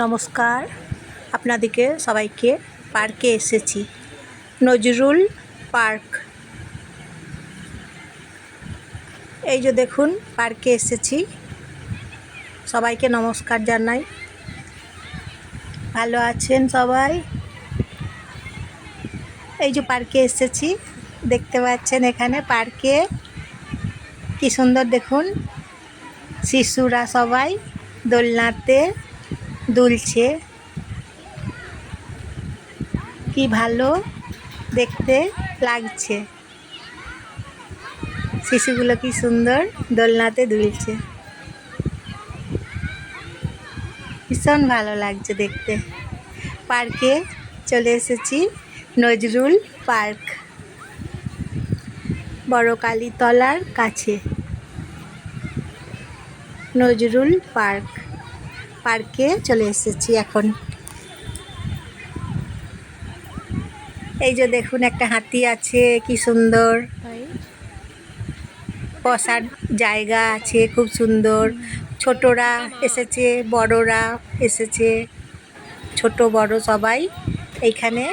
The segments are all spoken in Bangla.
নমস্কার। আপনাদেরকে সবাইকে পার্কে এসেছি। নজরুল পার্ক। এই যে দেখুন, পার্কে এসেছি। সবাইকে নমস্কার জানাই। ভালো আছেন সবাই? এই যে পার্কে এসেছি, দেখতে পাচ্ছেন এখানে পার্কে। কি সুন্দর দেখুন, শিশুরা সবাই দোলনাতে দুলছে। কি ভালো দেখতে লাগছে। শিশুগুলো কি সুন্দর দোলনাতে দুলছে। ভীষণ ভালো লাগছে দেখতে। পার্কে চলে এসেছি, নজরুল পার্ক। বড় কালীতলার কাছে। নজরুল পার্ক। পার্কে চলে এসেছি এখন। এই যে দেখুন একটা হাতি আছে কি সুন্দর। বসার জায়গা আছে খুব সুন্দর। ছোটরা এসেছে বড়রা এসেছে ছোট বড় সবাই এইখানে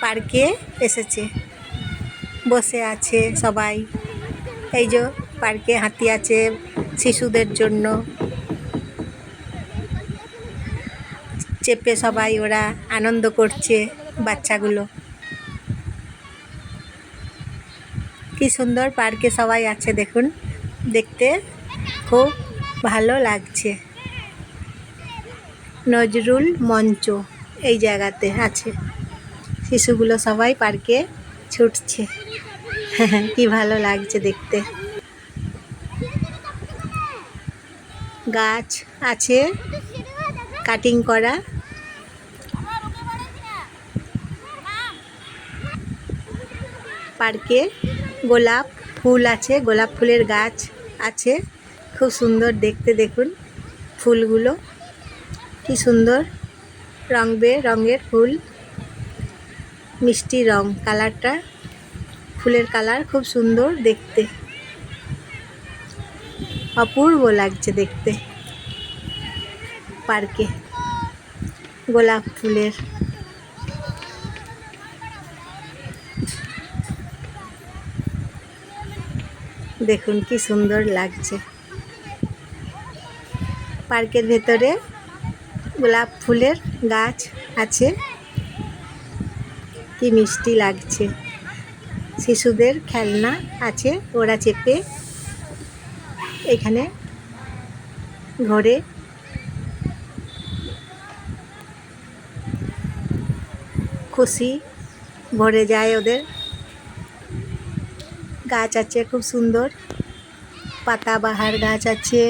পার্কে এসেছে। বসে আছে সবাই। এই যে পার্কে হাতি আছে শিশুদের জন্য। চেপে সবাই ওরা আনন্দ করছে বাচ্চাগুলো। কি সুন্দর পার্কে সবাই আছে দেখুন। দেখতে খুব ভালো লাগছে। নজরুল মঞ্চ এই জায়গাতে আছে। শিশুগুলো সবাই পার্কে ছুটছে। কি ভালো লাগছে দেখতে। গাছ আছে। কাটিং করা। পার্কে গোলাপ ফুল আছে, গোলাপ ফুলের গাছ আছে। খুব সুন্দর দেখতে দেখুন ফুলগুলো। কি সুন্দর রং বে, রঙের ফুল। মিষ্টি রং কালারটা, ফুলের কালার খুব সুন্দর দেখতে। অপূর্ব লাগছে দেখতে পার্কে গোলাপ ফুলের। দেখুন কি সুন্দর লাগছে। পার্কের ভেতরে গোলাপ ফুলের গাছ আছে। কি মিষ্টি লাগছে। শিশুদের খেলনা আছে, ওরা চেপে এখানে ঘরে খুশি ভরে যায় ওদের। গাছ আছে, খুব সুন্দর। পাতাবাহার গাছ আছে।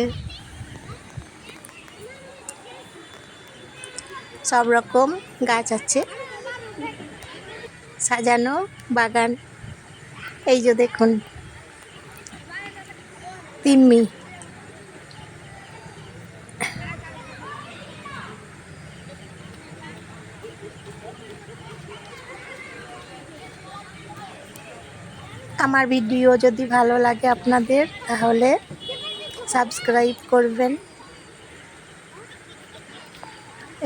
সব রকম গাছ আছে। সাজানো বাগান। এই যে দেখুন তিম্মি আমার ভিডিও যদি ভালো লাগে আপনাদের, তাহলে সাবস্ক্রাইব করবেন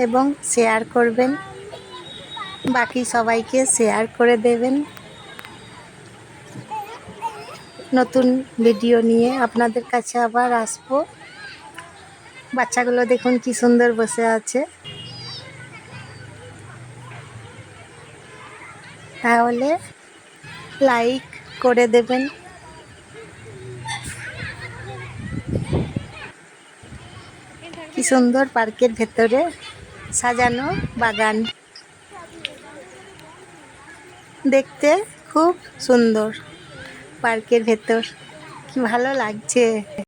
এবং শেয়ার করবেন। বাকি সবাইকে শেয়ার করে দেবেন। নতুন ভিডিও নিয়ে আপনাদের কাছে আবার আসব। বাচ্চাগুলো দেখুন কি সুন্দর বসে আছে। তাহলে লাইক করে দেবেন। কি সুন্দর পার্কের ভেতরে সাজানো বাগান। দেখতে খুব সুন্দর পার্কের ভেতর। কি ভালো লাগছে।